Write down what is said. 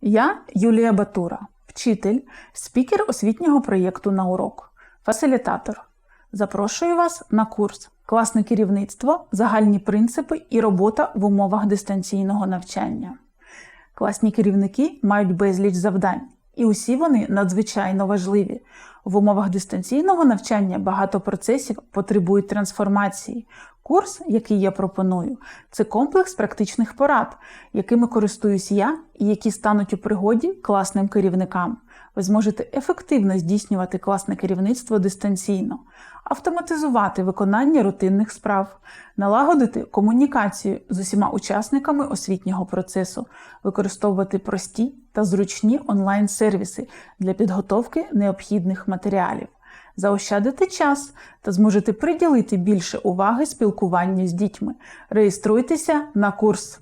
Я Юлія Батура, вчитель, спікер освітнього проєкту на урок, фасилітатор. Запрошую вас на курс Класне керівництво, загальні принципи і робота в умовах дистанційного навчання. Класні керівники мають безліч завдань, і усі вони надзвичайно важливі. В умовах дистанційного навчання багато процесів потребують трансформації. Курс, який я пропоную, це комплекс практичних порад, якими користуюсь я і які стануть у пригоді класним керівникам. Ви зможете ефективно здійснювати класне керівництво дистанційно, автоматизувати виконання рутинних справ, налагодити комунікацію з усіма учасниками освітнього процесу, використовувати прості та зручні онлайн-сервіси для підготовки необхідних матеріалів, заощадити час та зможете приділити більше уваги спілкуванню з дітьми. Реєструйтеся на курс.